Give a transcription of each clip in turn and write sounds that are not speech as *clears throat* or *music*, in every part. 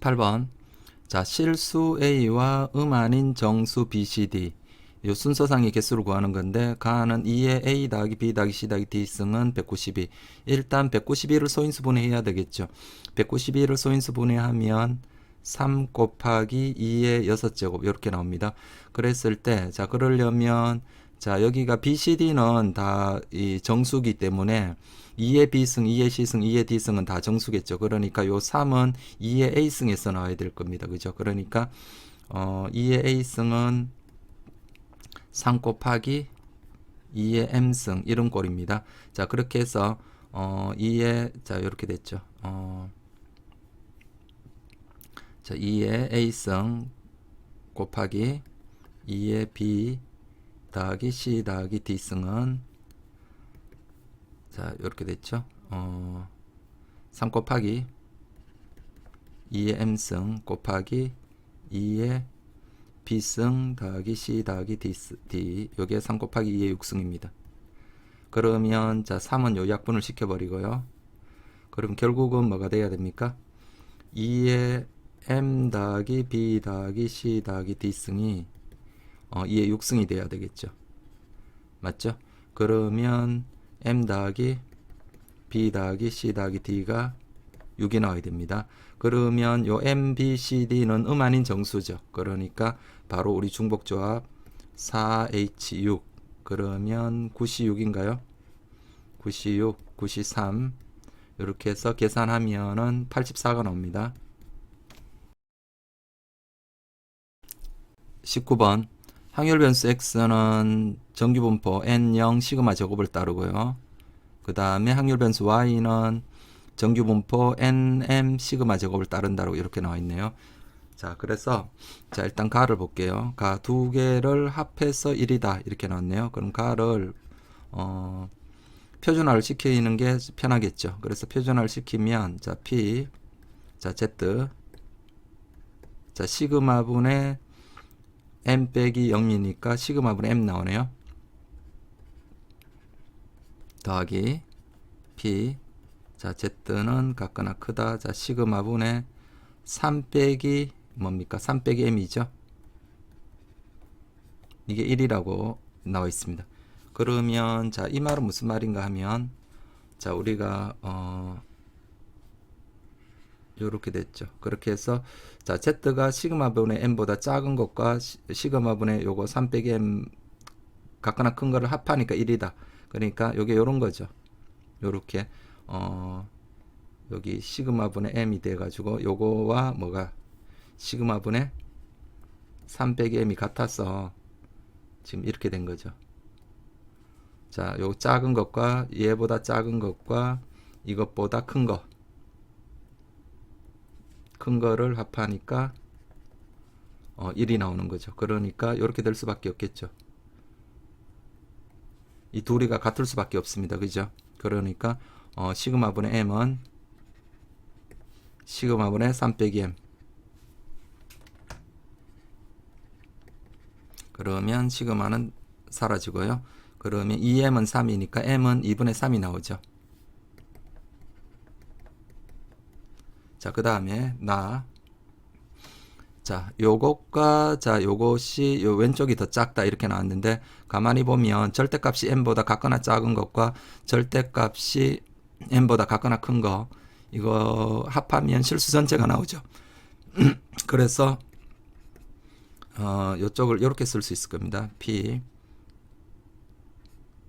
18번. 자, 실수 A와 음 아닌 정수 BCD. 요 순서상의 개수를 구하는 건데 가는 2의 A 더하기 B 더하기 C 더하기 D 승은 192. 일단 192를 소인수 분해해야 되겠죠. 192를 소인수 분해하면 3 곱하기 2의 6제곱 이렇게 나옵니다. 그랬을 때 자 그러려면 자 여기가 BCD는 다 이 정수기 때문에 2의 B승, 2의 C승, 2의 D승은 다 정수겠죠. 그러니까 요 3은 2의 A승에서 나와야 될 겁니다. 그죠? 그러니까 어 2의 A승은 3 곱하기 2의 m승 이런 꼴입니다. 자 그렇게 해서 어 2의 자 이렇게 됐죠. 어, 자 2의 a승 곱하기 2의 b 더하기 c 더하기 d승은 자 이렇게 됐죠. 어, 3 곱하기 2의 m승 곱하기 2의 b승 더하기 c 더하기 d, d 요게 3 곱하기 2의 6승입니다. 그러면 자 3은 요 약분을 시켜버리고요. 그럼 결국은 뭐가 돼야 됩니까? 2의 m 더하기 b 더하기 c 더하기 d승이 어, 2의 6승이 돼야 되겠죠. 맞죠? 그러면 m 더하기 b 더하기 c 더하기 d가 6이 나와야 됩니다. 그러면 요 M, B, C, D는 음 아닌 정수죠. 그러니까 바로 우리 중복 조합 4H6 그러면 96인가요? 96, 93 이렇게 해서 계산하면은 84가 나옵니다. 19번 항열 변수 x는 정규 분포 n0 시그마 제곱을 따르고요. 그 다음에 항열 변수 y는 정규 분포 nm 시그마 제곱을 따른다고 이렇게 나와 있네요. 자, 그래서 자, 일단 가를 볼게요. 가 두 개를 합해서 1이다. 이렇게 나왔네요. 그럼 가를 어 표준화를 시키는 게 편하겠죠. 그래서 표준화를 시키면 자, p 자, z 자, 시그마 분의 m 빼기 0이니까 시그마분의 m 나오네요. 더하기 p 자, z는 같거나 크다. 자, 시그마분의 3 빼기 뭡니까? 3 빼기 m이죠. 이게 1이라고 나와 있습니다. 그러면 자, 이 말은 무슨 말인가 하면 자, 우리가 어 요렇게 됐죠. 그렇게 해서 자, z가 시그마 분의 m보다 작은 것과 시, 시그마 분의 요거 3 빼기 m 같거나 큰 거를 합하니까 1이다. 그러니까 요게 요런 거죠. 요렇게 어, 여기 시그마 분의 m이 돼 가지고 요거와 뭐가 시그마 분의 3 빼기 m이 같아서 지금 이렇게 된 거죠. 자, 요 작은 것과 얘보다 작은 것과 이것보다 큰 거. 큰 거를 합하니까 어, 1이 나오는 거죠. 그러니까 이렇게 될 수밖에 없겠죠. 이 둘이가 같을 수밖에 없습니다. 그죠? 그러니까 어, 시그마분의 m은 시그마분의 3 빼기 m 그러면 시그마는 사라지고요. 그러면 2m은 3이니까 m은 2분의 3이 나오죠. 자, 그 다음에 나. 자, 요것과 자, 요것이 요 왼쪽이 더 작다 이렇게 나왔는데 가만히 보면 절대값이 m보다 같거나 작은 것과 절대값이 m보다 같거나 큰 거 이거 합하면 실수 전체가 나오죠. *clears throat* 그래서 어, 요쪽을 이렇게 쓸 수 있을 겁니다. p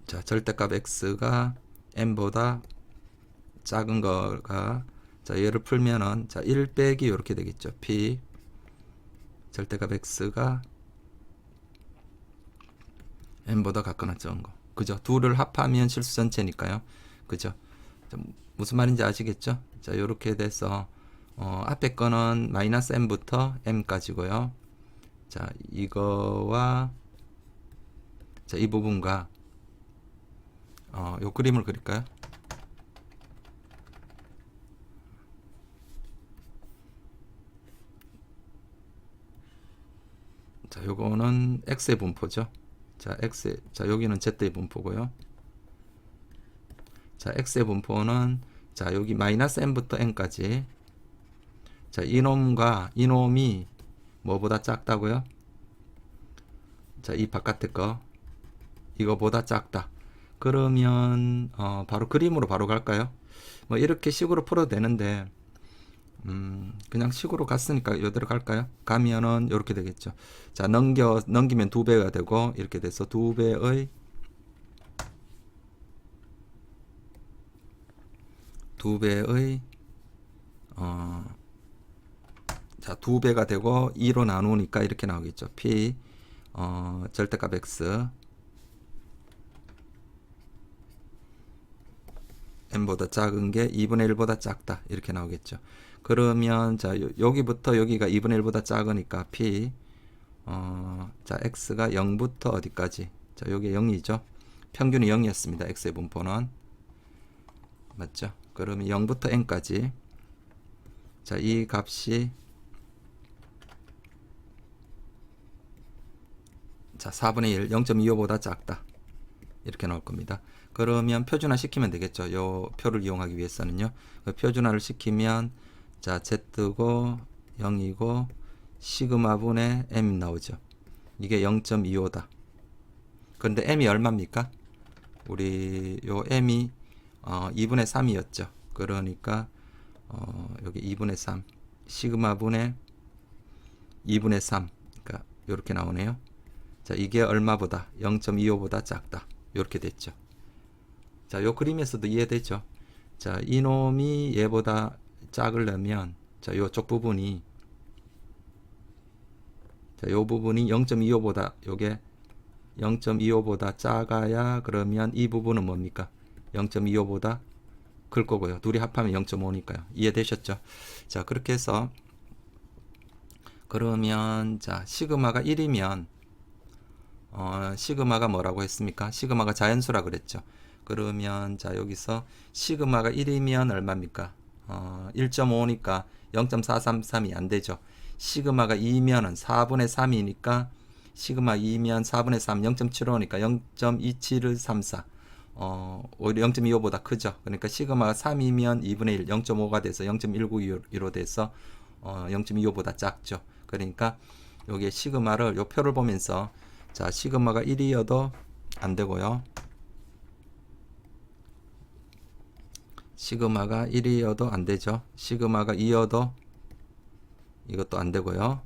자 절대값 x가 m보다 작은 거가 자 얘를 풀면은 자 1 빼기 이렇게 되겠죠. p 절대값 x가 m보다 같거나 적은 거. 그죠? 둘을 합하면 실수 전체니까요. 그죠? 무슨 말인지 아시겠죠? 자, 요렇게 돼서 어, 앞에 거는 마이너스 m부터 m까지고요. 자, 이거와 자, 이 부분과 어, 요 그림을 그릴까요? 자, 요거는 x의 분포죠. 자, x 자, 여기는 z의 분포고요. 자, x의 분포는 자, 여기 마이너스 m부터 n까지 자, 이놈과 이놈이 뭐보다 작다고요? 자, 이 바깥에 거 이거보다 작다. 그러면 어, 바로 그림으로 바로 갈까요? 뭐 이렇게 식으로 풀어도 되는데 음, 그냥 식으로 갔으니까 이대로 갈까요? 가면은 이렇게 되겠죠. 자, 넘겨 넘기면 두 배가 되고 이렇게 돼서 두 배의 두 배의 어, 자, 두 배가 되고 2로 나누니까 이렇게 나오겠죠. P 어, 절대값 X n보다 작은 게 2분의 1보다 작다. 이렇게 나오겠죠. 그러면 자, 요- 여기부터 여기가 2분의 1보다 작으니까 P 어, 자, x가 0부터 어디까지? 자, 여기 0이죠. 평균이 0이었습니다. x의 분포는 맞죠? 그러면 0부터 n까지 자, 이 값이 자, 4분의 1, 0.25보다 작다. 이렇게 나올 겁니다. 그러면 표준화 시키면 되겠죠. 요 표를 이용하기 위해서는요. 그 표준화를 시키면 자, z고 0이고 시그마분의 m 나오죠. 이게 0.25다. 그런데 m이 얼마입니까? 우리 요 m이 어, 2분의 3이었죠. 그러니까 어, 여기 2분의 3 시그마분의 2분의 3 그러니까 이렇게 나오네요. 자, 이게 얼마보다 0.25보다 작다. 이렇게 됐죠. 자, 요 그림에서도 이해되죠. 자, 이놈이 얘보다 작으려면 자, 요쪽 부분이 자, 요 부분이 0.25보다 요게 0.25보다 작아야 그러면 이 부분은 뭡니까? 0.25보다 클 거고요. 둘이 합하면 0.5니까요. 이해되셨죠? 자, 그렇게 해서 그러면 자, 시그마가 1이면 어, 시그마가 뭐라고 했습니까? 시그마가 자연수라 그랬죠. 그러면 자 여기서 시그마가 1이면 얼마입니까? 어, 1.5니까 0.433이 안 되죠. 시그마가 2면은 4분의 3이니까 시그마 2면 4분의 3 0.75니까 0.2734 어, 오히려 0.25보다 크죠. 그러니까 시그마가 3이면 2분의 1 0.5가 돼서 0.192로 돼서 어, 0.25보다 작죠. 그러니까 여기에 시그마를 요 표를 보면서 자, 시그마가 1이어도 안 되고요. 시그마가 1이어도 안 되죠. 시그마가 2여도 이것도 안 되고요.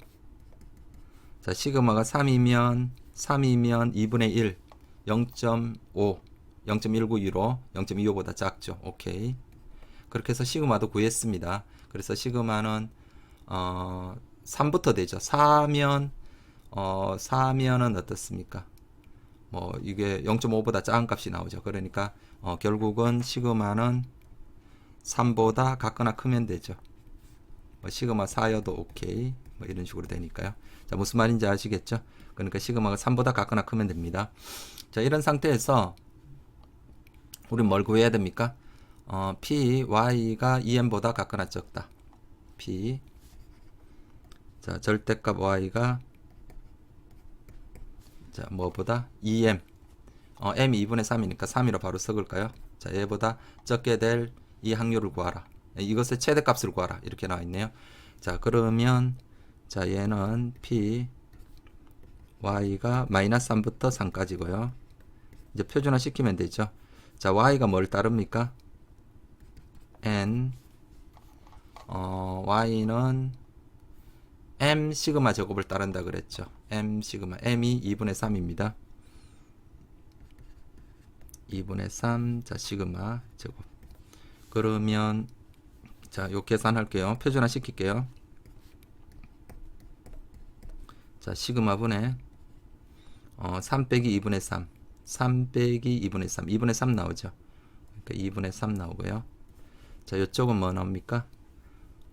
자, 시그마가 3이면 3이면 2분의 1 0.5 0.192로 0.25보다 작죠. 오케이. 그렇게 해서 시그마도 구했습니다. 그래서 시그마는 어 3부터 되죠. 4면 어 4면은 어떻습니까? 뭐 이게 0.5보다 작은 값이 나오죠. 그러니까 어, 결국은 시그마는 3보다 같거나 크면 되죠. 뭐 시그마 4여도 오케이. 뭐 이런 식으로 되니까요. 자, 무슨 말인지 아시겠죠? 그러니까 시그마가 3보다 같거나 크면 됩니다. 자, 이런 상태에서 우리 뭘 구해야 됩니까? 어, p, y가 2m보다 같거나 적다. p. 자, 절대값 y가 자, 뭐보다 2m. 어, m이 2분의 3이니까 3이로 바로 섞을까요? 자, 얘보다 적게 될 이 확률을 구하라. 이것의 최대값을 구하라. 이렇게 나와 있네요. 자, 그러면 자, 얘는 p y가 마이너스 3부터 3까지고요. 이제 표준화 시키면 되죠. 자, y가 뭘 따릅니까? n 어, y는 m 시그마 제곱을 따른다 그랬죠. m 시그마 m이 2분의 3입니다. 2분의 3, 자 시그마 제곱. 그러면 자, 요 계산할게요. 표준화 시킬게요. 자, 시그마 분의 어, 3 빼기 2분의 3. 3 빼기 2분의 3. 2분의 3 나오죠. 그러니까 2분의 3 나오고요. 자, 요쪽은 뭐 나옵니까?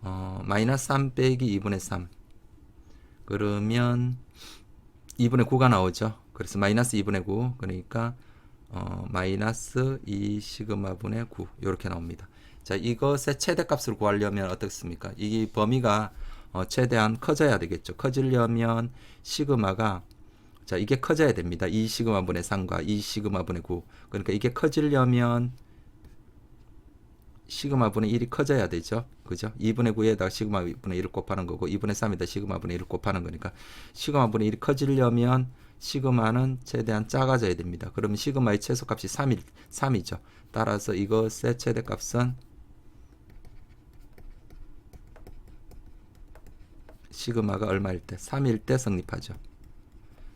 어, 마이너스 3 빼기 2분의 3. 그러면 2분의 9가 나오죠. 그래서 마이너스 2분의 9. 그러니까 어, 마이너스 2 시그마 분의 9. 이렇게 나옵니다. 자, 이것의 최대 값을 구하려면 어떻습니까? 이 범위가 어, 최대한 커져야 되겠죠. 커지려면 시그마가 자, 이게 커져야 됩니다. 2 시그마 분의 3과 2 시그마 분의 9. 그러니까 이게 커지려면 시그마 분의 1이 커져야 되죠. 그죠? 2분의 9에다가 시그마 분의 1을 곱하는 거고 2분의 3에다 시그마 분의 1을 곱하는 거니까 시그마 분의 1이 커지려면 시그마는 최대한 작아져야 됩니다. 그러면 시그마의 최소값이 3일, 3이죠. 따라서 이것의 최대값은 시그마가 얼마일 때? 3일 때 성립하죠.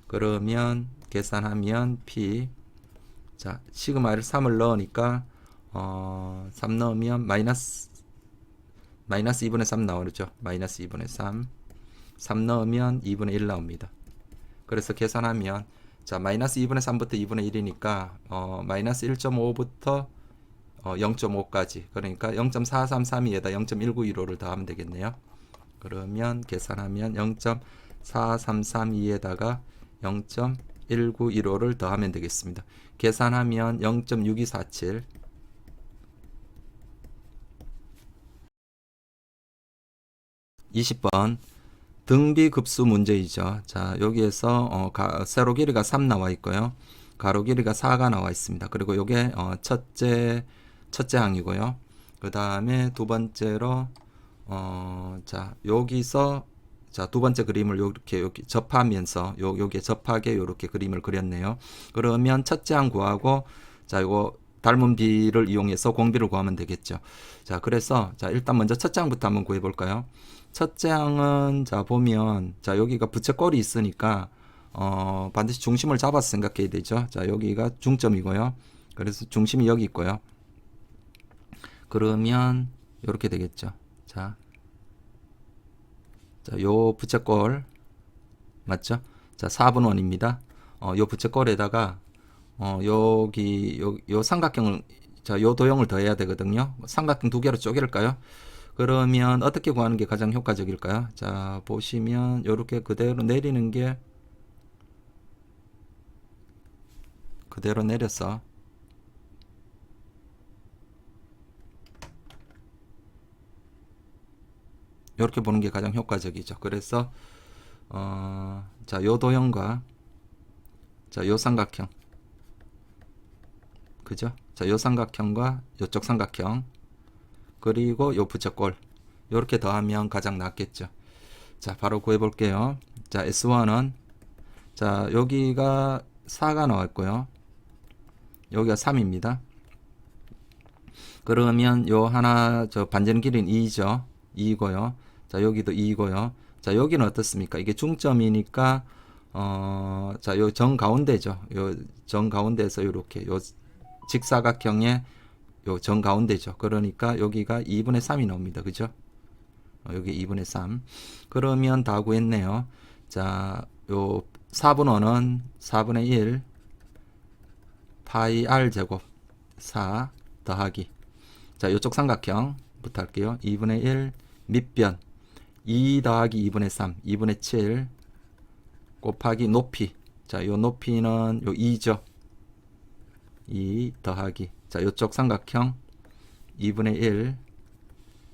그러면 계산하면 P 자 시그마를 3을 넣으니까 어, 3 넣으면 마이너스 마이너스 2분의 3 나오죠. 마이너스 2분의 3 3 넣으면 2분의 1 나옵니다. 그래서 계산하면 자 마이너스 2분의 3부터 2분의 1이니까 어, 마이너스 1.5부터 어, 0.5까지 그러니까 0.4332에다 0.1915를 더하면 되겠네요. 그러면 계산하면 0.4332에다가 0.1915를 더하면 되겠습니다. 계산하면 0.6247 20번 등비 급수 문제이죠. 자, 여기에서 어, 가, 세로 길이가 3 나와 있고요. 가로 길이가 4가 나와 있습니다. 그리고 요게 어, 첫째 첫째 항이고요. 그 다음에 두 번째로 어, 자, 여기서 자, 두 번째 그림을 요렇게 여기 접하면서 요 요게 접하게 요렇게 그림을 그렸네요. 그러면 첫째 항 구하고 자, 요거 닮은 비를 이용해서 공비를 구하면 되겠죠. 자, 그래서 자, 일단 먼저 첫째 항부터 한번 구해 볼까요? 첫째 항은 자, 보면 자, 여기가 부채꼴이 있으니까 어, 반드시 중심을 잡아서 생각해야 되죠. 자, 여기가 중점이고요. 그래서 중심이 여기 있고요. 그러면 이렇게 되겠죠. 자, 자, 요 부채꼴 맞죠? 자, 4분 원입니다. 어, 요 부채꼴에다가 어, 여기 요, 요 삼각형을 자, 요 도형을 더해야 되거든요. 삼각형 두 개로 쪼개릴까요? 그러면 어떻게 구하는 게 가장 효과적일까요? 자, 보시면 요렇게 그대로 내리는 게 그대로 내려서 이렇게 보는 게 가장 효과적이죠. 그래서 어, 자, 요 도형과 자, 요 삼각형. 그죠? 자, 요 삼각형과 요쪽 삼각형. 그리고 요 부채꼴. 요렇게 더하면 가장 낫겠죠. 자, 바로 구해 볼게요. 자, S1은 자, 여기가 4가 나왔고요. 여기가 3입니다. 그러면 요 하나 저 반전 길이는 2죠. 2고요. 자, 여기도 2고요. 자, 여기는 어떻습니까? 이게 중점이니까 어, 자, 요 정 가운데죠. 요 정 가운데에서 요렇게 요 직사각형의 요 정 가운데죠. 그러니까 여기가 2분의 3이 나옵니다. 그죠? 어, 여기 2분의 3. 그러면 다 구했네요. 자, 요 4분원은 4분의 1 파이 r 제곱 4 더하기 자, 요쪽 삼각형부터 할게요. 2분의 1 밑변 2 더하기 2분의 3 2분의 7 곱하기 높이 자, 요 높이는 요 2죠. 2 더하기 자, 요쪽 삼각형 2분의 1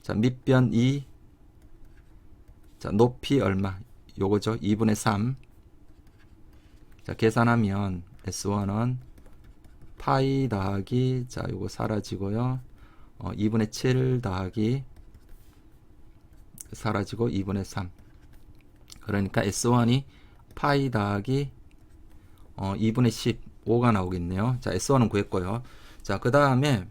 자, 밑변 2 자, 높이 얼마? 요거죠. 2분의 3 자, 계산하면 S1은 파이 더하기 자, 요거 사라지고요. 어, 2분의 7 더하기 사라지고 2분의 3 그러니까 S1이 파이 더하기 어, 2분의 15가 나오겠네요. 자, S1은 구했고요. 자, 그 다음에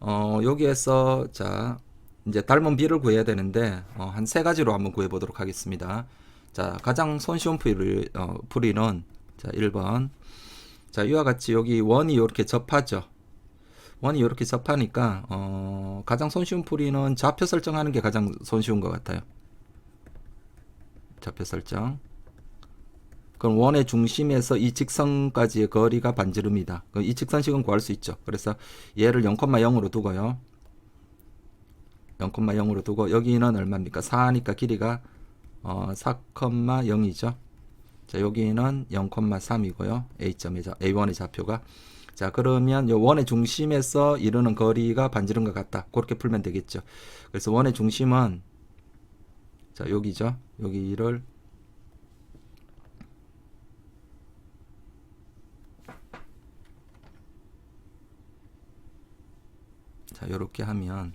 어, 여기에서 자, 이제 닮은 비를 구해야 되는데 어, 한 세 가지로 한번 구해 보도록 하겠습니다. 자, 가장 손쉬운 풀이, 어, 풀이는 자, 1번. 자, 이와 같이 여기 원이 이렇게 접하죠. 원이 이렇게 접하니까 어, 가장 손쉬운 풀이는 좌표 설정하는 게 가장 손쉬운 것 같아요. 좌표 설정. 그럼 원의 중심에서 이 직선까지의 거리가 반지름이다. 이 직선식은 구할 수 있죠. 그래서 얘를 0,0으로 두고요. 0,0으로 두고 여기는 얼마입니까? 4니까 길이가 어, 4,0이죠. 자, 여기는 0,3이고요. A점의 자, A1의 좌표가 자, 그러면 요 원의 중심에서 이루는 거리가 반지름과 같다. 그렇게 풀면 되겠죠. 그래서 원의 중심은 자, 여기죠. 여기를 자, 요렇게 하면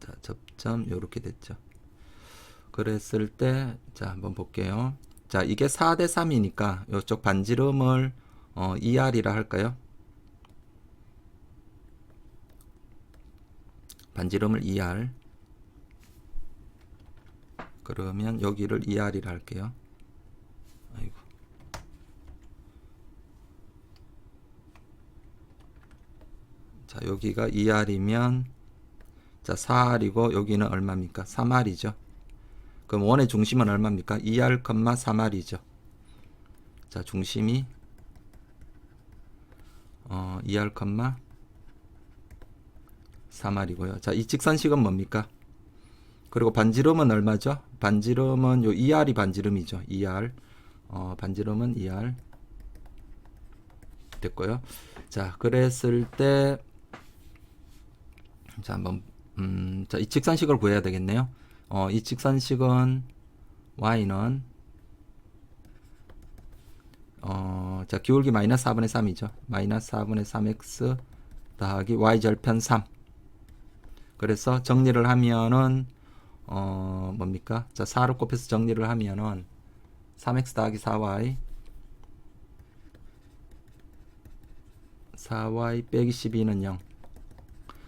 자, 자, 접점 요렇게 됐죠. 그랬을 때, 자, 한번 볼게요. 자, 이게 4대 3이니까 요쪽 반지름을 어, 2R이라 할까요? 반지름을 2R. 그러면 여기를 2R이라 할게요. 아이고. 자, 여기가 2R이면 자, 4R이고 여기는 얼마입니까? 3R이죠. 그럼 원의 중심은 얼마입니까? 2R, 3R이죠. 자, 중심이 어, 2R, 3R이고요. 자, 이 직선식은 뭡니까? 그리고 반지름은 얼마죠? 반지름은 요 2R이 반지름이죠. 2R. 어, 반지름은 2R. 됐고요. 자, 그랬을 때 자, 한번 음, 자, 이 직선식을 구해야 되겠네요. 어, 이 직선식은 y는 어, 자, 기울기 마이너스 4분의 3이죠. 마이너스 4분의 3x 더하기 y 절편 3. 그래서 정리를 하면은 어, 뭡니까? 자, 4를 곱해서 정리를 하면은 3x 더하기 4y 4y 빼기 12는 0.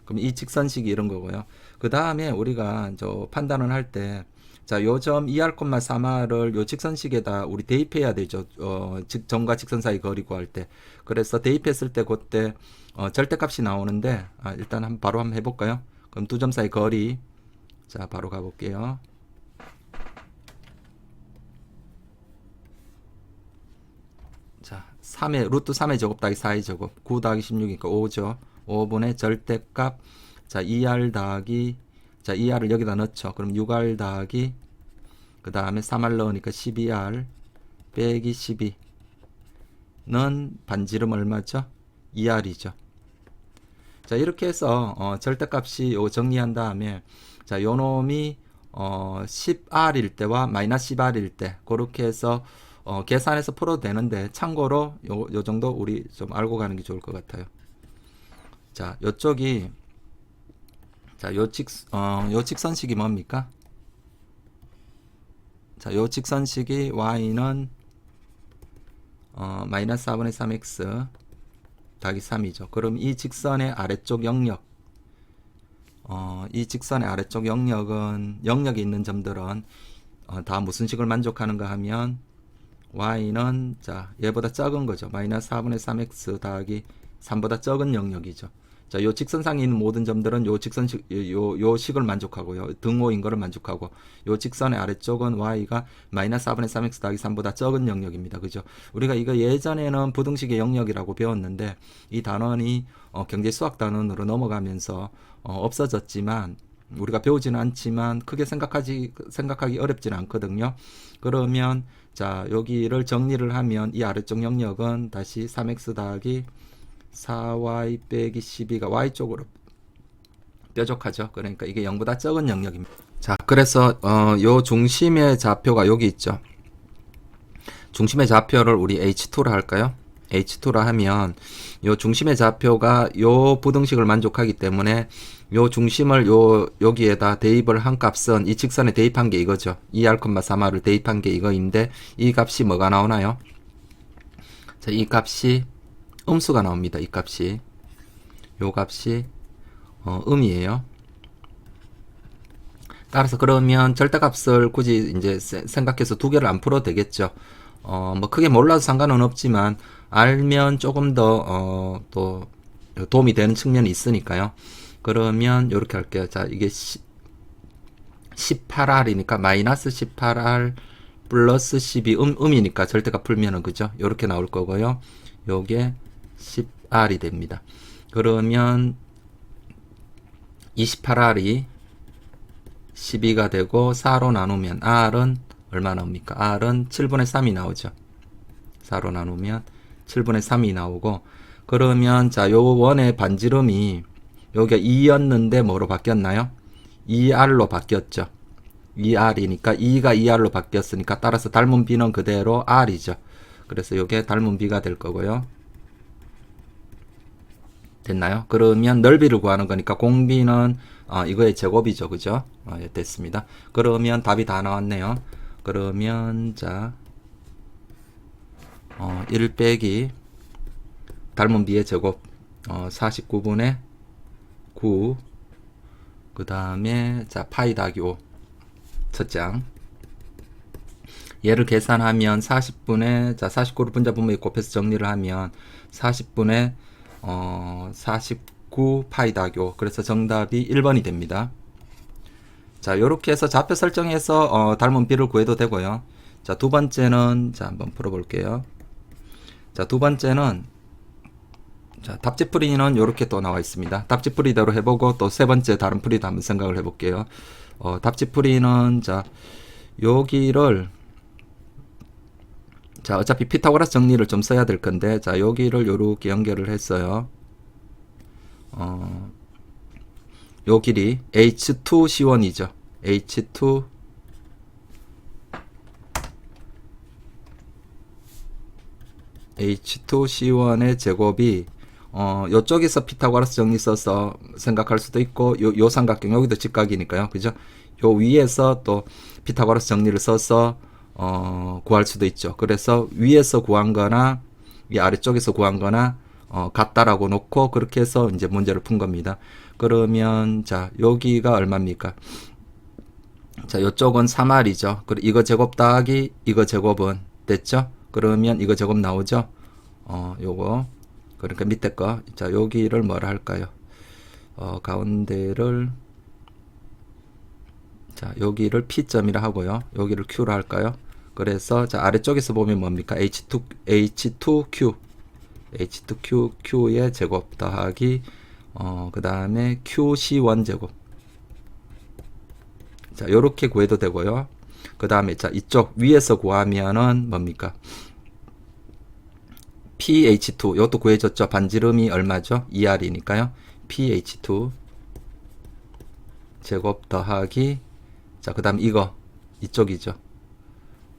그럼 이 직선식이 이런 거고요. 그 다음에 우리가 저 판단을 할 때, 자, 요점 2R, 3R을 요 직선식에다 우리 대입해야 되죠. 어, 직, 점과 직선 사이 거리 구할 때. 그래서 대입했을 때 그때 어, 절대값이 나오는데, 아, 일단 한, 바로 한번 해 볼까요? 그럼 두 점 사이 거리. 자, 바로 가 볼게요. 자, 3의 루트 3의 제곱 더하기 4의 제곱 9 더하기 16이니까 5죠. 5분의 절대값 자 2R 더하기 자 2R을 여기다 넣죠. 그럼 6R 더하기 그 다음에 3R 넣으니까 12R 빼기 12는 반지름 얼마죠? 2R이죠. 자 이렇게 해서 어, 절대값이 요 정리한 다음에 자 요놈이 어, 10R일 때와 마이너스 10R일 때 그렇게 해서 어, 계산해서 풀어도 되는데 참고로 요, 요 정도 우리 좀 알고 가는 게 좋을 것 같아요. 자, 요쪽이 자, 요 직, 어, 요 직선식이 뭡니까? 자, 요 직선식이 y는 어, 마이너스 4분의 3x 더하기 3이죠. 그럼 이 직선의 아래쪽 영역 어, 이 직선의 아래쪽 영역은 영역에 있는 점들은 어, 다 무슨 식을 만족하는가 하면 y는 자 얘보다 작은 거죠. 마이너스 4분의 3x 더하기 3보다 적은 영역이죠. 자, 요 직선상에 있는 모든 점들은 요 직선식 요, 요 식을 만족하고요. 등호인 거를 만족하고 요 직선의 아래쪽은 y가 마이너스 4분의 3x 더하기 3보다 적은 영역입니다. 그죠? 우리가 이거 예전에는 부등식의 영역이라고 배웠는데 이 단원이 어, 경제 수학 단원으로 넘어가면서 어, 없어졌지만 우리가 배우지는 않지만 크게 생각하지 생각하기 어렵지는 않거든요. 그러면 자 여기를 정리를 하면 이 아래쪽 영역은 다시 3x 더하기 4y 빼기 12가 y 쪽으로 뾰족하죠. 그러니까 이게 0보다 적은 영역입니다. 자, 그래서 어, 요 중심의 좌표가 여기 있죠. 중심의 좌표를 우리 h2로 할까요? h2로 하면 요 중심의 좌표가 요 부등식을 만족하기 때문에 요 중심을 요 여기에다 대입을 한 값은 이 직선에 대입한 게 이거죠. 2r, 3r을 대입한 게 이거인데 이 값이 뭐가 나오나요? 자, 이 값이 음수가 나옵니다. 이 값이 요 값이 어, 음이에요. 따라서 그러면 절대값을 굳이 이제 생각해서 두 개를 안 풀어도 되겠죠. 어, 뭐 크게 몰라도 상관은 없지만 알면 조금 더 어, 또 도움이 되는 측면이 있으니까요. 그러면 이렇게 할게요. 자, 이게 18R이니까 마이너스 18R 플러스 12 음, 음이니까 절대값 풀면은 그죠? 이렇게 나올 거고요. 요게 10R이 됩니다. 그러면 28R이 12가 되고 4로 나누면 R은 얼마 나옵니까? R은 7분의 3이 나오죠. 4로 나누면 7분의 3이 나오고 그러면 자, 요 원의 반지름이 여기가 2였는데 뭐로 바뀌었나요? 2R로 바뀌었죠. 2R이니까 2가 2R로 바뀌었으니까 따라서 닮은 B는 그대로 R이죠. 그래서 이게 닮은 B가 될 거고요. 됐나요? 그러면 넓이를 구하는 거니까 공비는 어, 이거의 제곱이죠. 그죠? 어, 예, 됐습니다. 그러면 답이 다 나왔네요. 그러면 자 어, 1 빼기 닮은 b의 제곱 어, 49분의 9 그 다음에 자 파이 더하기 5 첫장 얘를 계산하면 40분의 자 49를 분자 분모에 곱해서 정리를 하면 40분의 어, 49 파이 더하기 5 그래서 정답이 1번이 됩니다. 자 요렇게 해서 좌표 설정해서 어, 닮은 b를 구해도 되고요. 자 두 번째는 자 한번 풀어 볼게요. 자 두 번째는 자, 답지 풀이는 이렇게 또 나와 있습니다. 답지 풀이대로 해 보고 또 세 번째 다른 풀이도 한번 생각을 해 볼게요. 어, 답지 풀이는 자 여기를 자 어차피 피타고라스 정리를 좀 써야 될 건데 자 여기를 요렇게 연결을 했어요. 어, 요 길이 H2C1이죠. H2 H2C1의 제곱이 어, 요쪽에서 피타고라스 정리 써서 생각할 수도 있고, 요, 요 삼각형, 여기도 직각이니까요. 그죠? 요 위에서 또 피타고라스 정리를 써서, 어, 구할 수도 있죠. 그래서 위에서 구한 거나, 이 아래쪽에서 구한 거나, 어, 같다라고 놓고, 그렇게 해서 이제 문제를 푼 겁니다. 그러면, 자, 여기가 얼마입니까? 자, 요쪽은 3R이죠. 그리고 이거 제곱 더하기 이거 제곱은 됐죠? 그러면 이거 제곱 나오죠? 어, 요거. 그러니까 밑에 거. 자, 여기를 뭐라 할까요? 어, 가운데를 자, 여기를 P점이라 하고요. 여기를 Q라 할까요? 그래서 자, 아래쪽에서 보면 뭡니까? H2 H2Q H2Q Q의 제곱 더하기 어, 그 다음에 QC1 제곱. 자, 요렇게 구해도 되고요. 그 다음에 자, 이쪽 위에서 구하면은 뭡니까? pH2 이것도 구해졌죠. 반지름이 얼마죠? 2R이니까요. pH2 제곱 더하기 자, 그 다음 이거 이쪽이죠.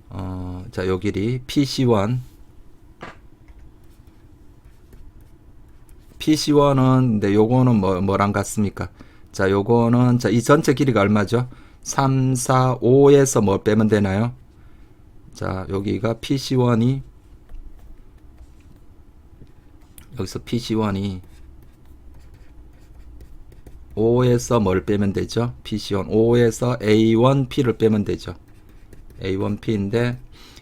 어, 자, 요 길이 PC1 PC1은 근데 요거는 뭐 뭐랑 같습니까? 자, 요거는 자, 이 전체 길이가 얼마죠? 3, 4, 5에서 뭐 빼면 되나요? 자, 여기가 PC1이 여기서 PC1이 5에서 뭘 빼면 되죠? PC1 5에서 A1P를 빼면 되죠. A1P인데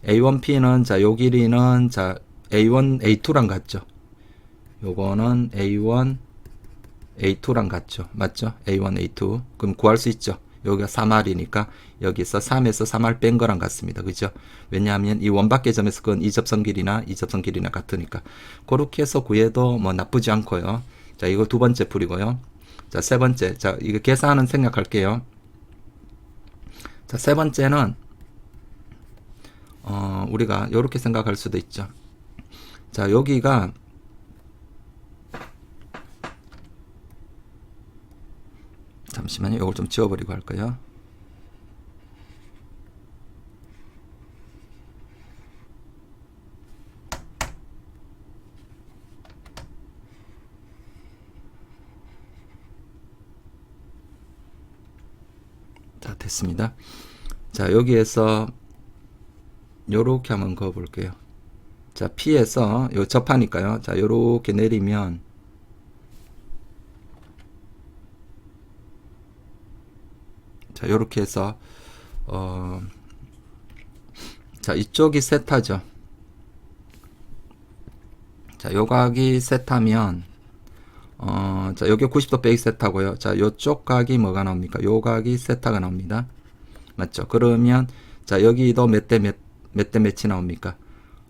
A1P는 자, 요 길이는 자, A1 A2랑 같죠. 요거는 A1 A2랑 같죠. 맞죠? A1 A2. 그럼 구할 수 있죠. 여기가 3R이니까 여기서 3에서 3R 뺀 거랑 같습니다. 그죠? 왜냐하면 이 원밖의 점에서 그건 이접선 길이나 이접선 길이나 같으니까. 그렇게 해서 구해도 뭐 나쁘지 않고요. 자, 이거 두 번째 풀이고요. 자, 세 번째. 자, 이거 계산은 생각할게요. 자, 세 번째는 어, 우리가 이렇게 생각할 수도 있죠. 자, 여기가 잠시만요. 이걸 좀 지워버리고 할까요? 됐습니다. 자, 여기에서 요렇게 한번 그어 볼게요. 자, P에서 요 접하니까요. 자, 요렇게 내리면 자, 요렇게 해서 어, 자, 이쪽이 세타죠. 자, 요 각이 세타면 어, 자, 여기 90도 빼기 세타고요. 자, 요쪽 각이 뭐가 나옵니까? 요 각이 세타가 나옵니다. 맞죠? 그러면 자, 여기도 몇 대 몇, 몇 대 몇이 나옵니까?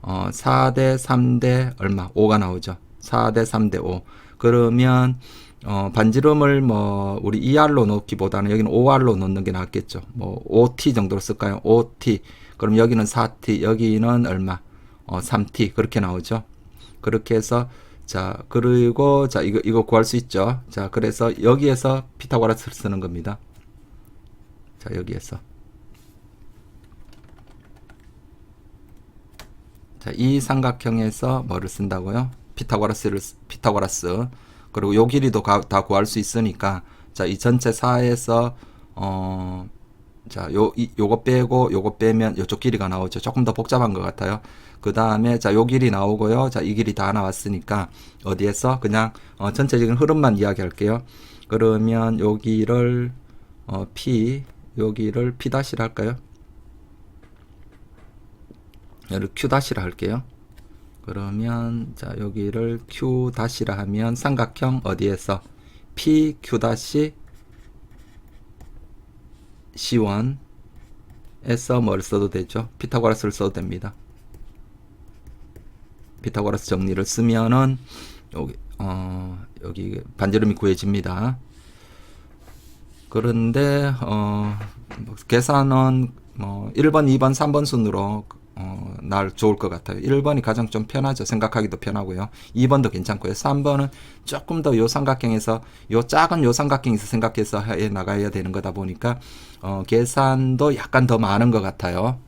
어, 4대 3대 얼마? 5가 나오죠. 4대 3대 5. 그러면 어, 반지름을 뭐 우리 2R로 놓기보다는 여기는 5R로 놓는 게 낫겠죠. 뭐 5T 정도로 쓸까요? 5T. 그럼 여기는 4T, 여기는 얼마? 어, 3T 그렇게 나오죠. 그렇게 해서 자, 그리고 자, 이거 이거 구할 수 있죠. 자, 그래서 여기에서 피타고라스를 쓰는 겁니다. 자, 여기에서 자, 이 삼각형에서 뭐를 쓴다고요? 피타고라스를 쓰- 피타고라스. 그리고 요 길이도 가- 다 구할 수 있으니까 자, 이 전체 4에서 어 자, 요, 이, 요거 빼고 요거 빼면 요쪽 길이가 나오죠. 조금 더 복잡한 것 같아요. 그 다음에 자, 요 길이 나오고요. 자, 이 길이 다 나왔으니까 어디에서 그냥 어, 전체적인 흐름만 이야기할게요. 그러면 여기를 어, P 여기를 P 다시를 할까요? 여기를 Q 다시라 할게요. 그러면 자 여기를 Q 다시라 하면 삼각형 어디에서 P Q 다시 C1에서 뭘 써도 되죠? 피타고라스를 써도 됩니다. 피타고라스 정리를 쓰면은 여기 어 여기 반지름이 구해집니다. 그런데 어뭐 계산은 뭐 1번, 2번, 3번 순으로 어, 날 좋을 것 같아요. 1번이 가장 좀 편하죠. 생각하기도 편하고요. 2번도 괜찮고요. 3번은 조금 더 요 삼각형에서 요 작은 요 삼각형에서 생각해서 해 나가야 되는 거다 보니까 어, 계산도 약간 더 많은 것 같아요.